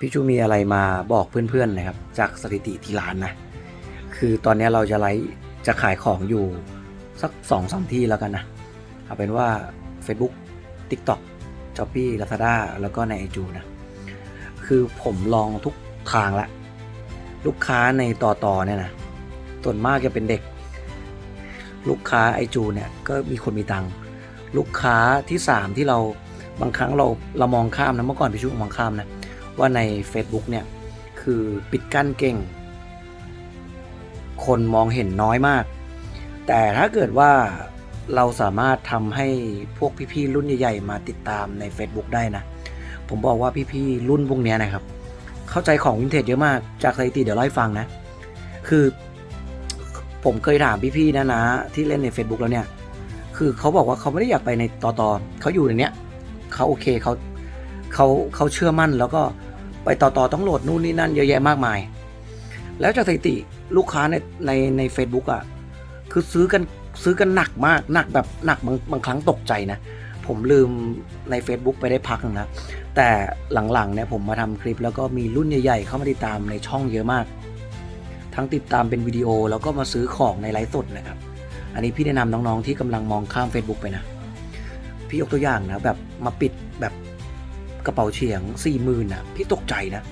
พี่ชูมีอะไรมาบอกเพื่อนๆนะครับ จากสถิติที่ร้านนะ คือตอนนี้เราจะไลฟ์จะขายของอยู่สักสองสามที่แล้วกันนะ เอาเป็นว่า Facebook TikTok s h o p e e Lazada แล้วก็ในไอจูนะ คือผมลองทุกทางละ ลูกค้าในต่อต่อเนี่ยนะส่วนมากจะเป็นเด็ก ลูกค้าไอจูเนี่ยก็มีคนมีตังค์ลูกค้าที่สามที่เราบางครั้งเราเรามองข้ามนะเมื่อก่อนพี่ชุมองข้ามนะ ว่าใน Facebook เนี่ยคือปิดกั้นเก่ง คนมองเห็นน้อยมาก แต่ถ้าเกิดว่าเราสามารถทำให้พวกพี่ๆรุ่นใหญ่ๆมาติดตามใน Facebook ได้นะ ผมบอกว่าพี่ๆรุ่นพวกนี้นะครับ เข้าใจของวินเทจเยอะมากจากสถิติเดี๋ยวเล่าให้ฟังนะ คือผมเคยถามพี่ๆนะนะที่เล่นใน Facebook แล้วเนี่ย คือเขาบอกว่าเขาไม่ได้อยากไปในต่อตอเขาอยู่ในเนี้ยเขาโอเคเขาเขาเขาเชื่อมั่นแล้วก็ ไปต่อต่อต้องโหลดนู่นนี่นั่นเยอะแยะมากมาย แล้วจากสถิติลูกค้าในในใน Facebook อะคือซื้อกันซื้อกันหนักมากหนักแบบหนักบางบางครั้งตกใจนะ ผมลืมใน Facebook ไปได้พักนึงนะแต่หลังๆเนี่ยผมมาทำคลิปแล้วก็มีรุ่นใหญ่ ๆ เข้ามาติดตามในช่องเยอะมาก ทั้งติดตามเป็นวิดีโอแล้วก็มาซื้อของในไลฟ์สดนะครับ อันนี้พี่แนะนำน้องๆที่กำลังมองข้าม Facebook ไปนะ พี่ยกตัวอย่างนะแบบมาปิดแบบ กระเป๋าเฉียง4ี่หมื่นอะ พี่ตกใจนะ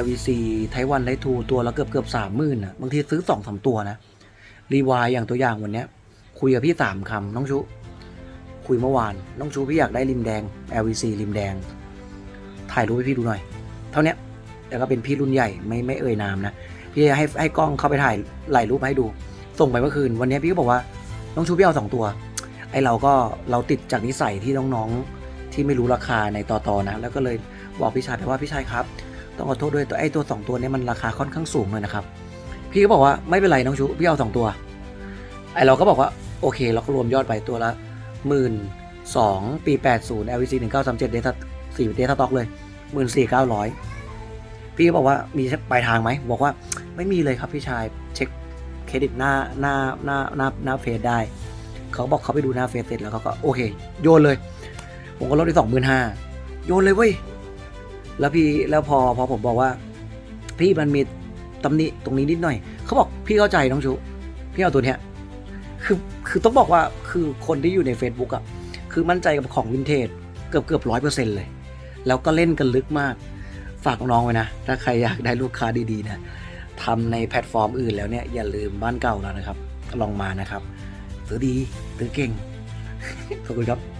LVC ไทวันไลทูตัวละเกือบเกือบสามหมื่นอะ บางทีซื้อสองสามตัวนะ รีวายอย่างตัวอย่างวันเนี้ย คุยกับพี่สามคำน้องชุ คุยเมื่อวาน น้องชูพี่อยากได้ริมแดง LVC ริมแดง ถ่ายรูปให้พี่ดูหน่อย เท่านี้แล้วก็เป็นพี่รุ่นใหญ่ไม่ไม่เอ่ยนามนะ พี่ให้ให้กล้องเข้าไปถ่ายหลายรูปให้ดู ส่งไปเมื่อคืน วันนี้พี่ก็บอกว่า น้องชูพี่เอาสองตัว ไอเราก็เราติดจากนิสัยที่น้องๆ ที่ไม่รู้ราคาในต่อตอนะ แล้วก็เลยบอกพี่ชายไปว่าพี่ชายครับ ต้องขอโทษด้วยตัวไอ้ตัวสองตัวนี้มันราคาค่อนข้างสูงเลยนะครับ พี่ก็บอกว่าไม่เป็นไรน้องชูพี่เอาสองตัว ไอเราก็บอกว่าโอเค เราก็รวมยอดไปตัวละหมื่นสองปีแปดศูนย์ LVC หนึ่งเก้าสามเจ็ดเดต้าสี่เดต้าต็อกเลยหมื่นสี่เก้าร้อยพี่ก็บอกว่ามีปลายทางไหมบอกว่าไม่มีเลยครับพี่ชายเช็คเครดิตหน้าหน้าหน้าหน้าหน้าเฟซได้ เขาบอกเขาไปดูหน้าเฟซเสร็จแล้วเขาก็โอเค โยนเลย ผมก็ลดได้สองหมื่นห้าโยนเลยเว้ย แล้วพี่แล้วพอพอผมบอกว่า พี่มันมีตำหนิตรงนี้นิดหน่อย เขาบอกพี่เข้าใจน้องชู พี่เอาตัวเนี้ย คือคือต้องบอกว่าคือคนที่อยู่ใน Facebook อะ่ะคือมั่นใจกับของวินเทจเกือบเกือบร้อยเปอร์เซ็นต์เลย แล้วก็เล่นกันลึกมาก ฝากน้องๆไว้นะ ถ้าใครอยากได้ลูกค้าดีๆนะทำในแพลตฟอร์มอื่นแล้วเนี่ยอย่าลืมบ้านเก่าแล้วนะครับ ลองมานะครับซื้อดีซื้อเก่งขอบคุณครับ